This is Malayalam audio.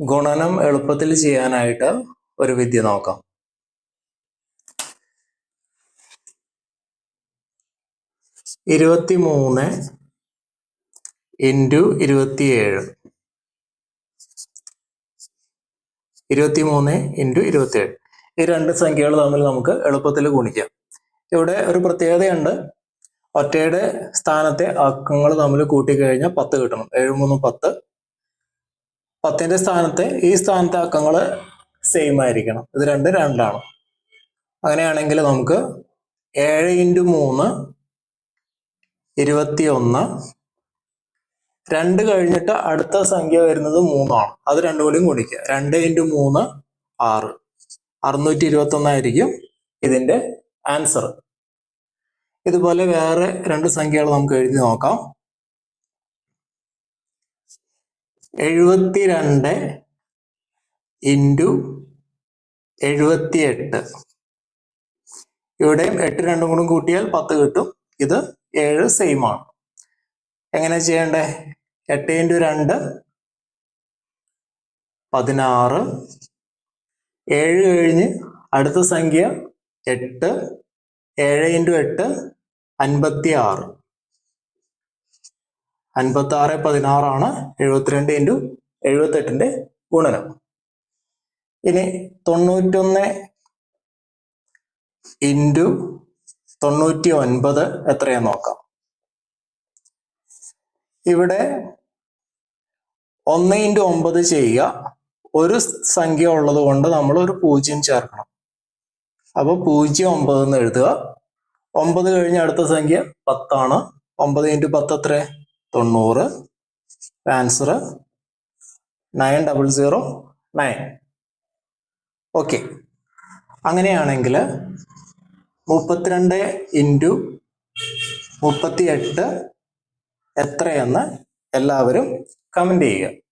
ഗുണനം എളുപ്പത്തിൽ ചെയ്യാനായിട്ട് ഒരു വിദ്യ നോക്കാം. ഇരുപത്തി മൂന്ന് ഇന്റു ഇരുപത്തിയേഴ്. ഇരുപത്തി മൂന്ന് ഇന്റു ഇരുപത്തിയേഴ്. ഈ രണ്ട് സംഖ്യകൾ തമ്മിൽ നമുക്ക് എളുപ്പത്തിൽ ഗുണിക്കാം. ഇവിടെ ഒരു പ്രത്യേകതയുണ്ട്. ഒറ്റയുടെ സ്ഥാനത്തെ അക്കങ്ങൾ തമ്മിൽ കൂട്ടിക്കഴിഞ്ഞാൽ പത്ത് കിട്ടണം. ഏഴ് മൂന്ന് പത്ത് പത്തിന്റെ സ്ഥാനത്തെ ഈ സ്ഥാനത്തെ അക്കങ്ങൾ സെയിം ആയിരിക്കണം. ഇത് രണ്ട് രണ്ടാണ്. അങ്ങനെയാണെങ്കിൽ നമുക്ക് ഏഴ് ഇന്റു മൂന്ന് ഇരുപത്തി ഒന്ന് രണ്ട് കഴിഞ്ഞിട്ട് അടുത്ത സംഖ്യ വരുന്നത് മൂന്നാണ്. അത് രണ്ടു കൂടിയും കൂടിക്കുക രണ്ട് ഇന്റു മൂന്ന് ആറ്. അറുന്നൂറ്റി ഇരുപത്തി ഒന്നായിരിക്കും ഇതിന്റെ ആൻസർ ഇതുപോലെ വേറെ രണ്ട് സംഖ്യകൾ നമുക്ക് എഴുതി നോക്കാം. എഴുപത്തിരണ്ട് ഇന്റു എഴുപത്തിയെട്ട്. ഇവിടെയും എട്ട് രണ്ടും കൂടും കൂട്ടിയാൽ പത്ത് കിട്ടും. ഇത് ഏഴ് സെയിം ആണ്. എങ്ങനെ ചെയ്യണ്ടേ? എട്ട് ഇന്റു രണ്ട് പതിനാറ്. ഏഴ് കഴിഞ്ഞ് അടുത്ത സംഖ്യ എട്ട്. ഏഴ് ഇന്റു എട്ട് അൻപത്തി ആറ് അൻപത്തി ആറ് പതിനാറാണ് എഴുപത്തിരണ്ട് ഇന്റു എഴുപത്തെട്ടിന്റെ ഗുണനം. ഇനി തൊണ്ണൂറ്റൊന്ന് ഇന്റു തൊണ്ണൂറ്റി ഒൻപത് എത്രയാ നോക്കാം. ഇവിടെ ഒന്ന് ഇന്റു ഒമ്പത് ചെയ്യുക. ഒരു സംഖ്യ ഉള്ളത് കൊണ്ട് നമ്മൾ ഒരു പൂജ്യം ചേർക്കണം. അപ്പൊ പൂജ്യം ഒമ്പത് എന്ന് എഴുതുക. ഒമ്പത് കഴിഞ്ഞ അടുത്ത സംഖ്യ പത്താണ്. ഒമ്പത് ഇന്റു പത്ത് എത്ര തൊണ്ണൂറ്. Answer nine double zero nine. Okay. അങ്ങനെയാണെങ്കിൽ മുപ്പത്തിരണ്ട് ഇന്റു മുപ്പത്തി എട്ട് എത്രയെന്ന് എല്ലാവരും കമന്റ് ചെയ്യുക.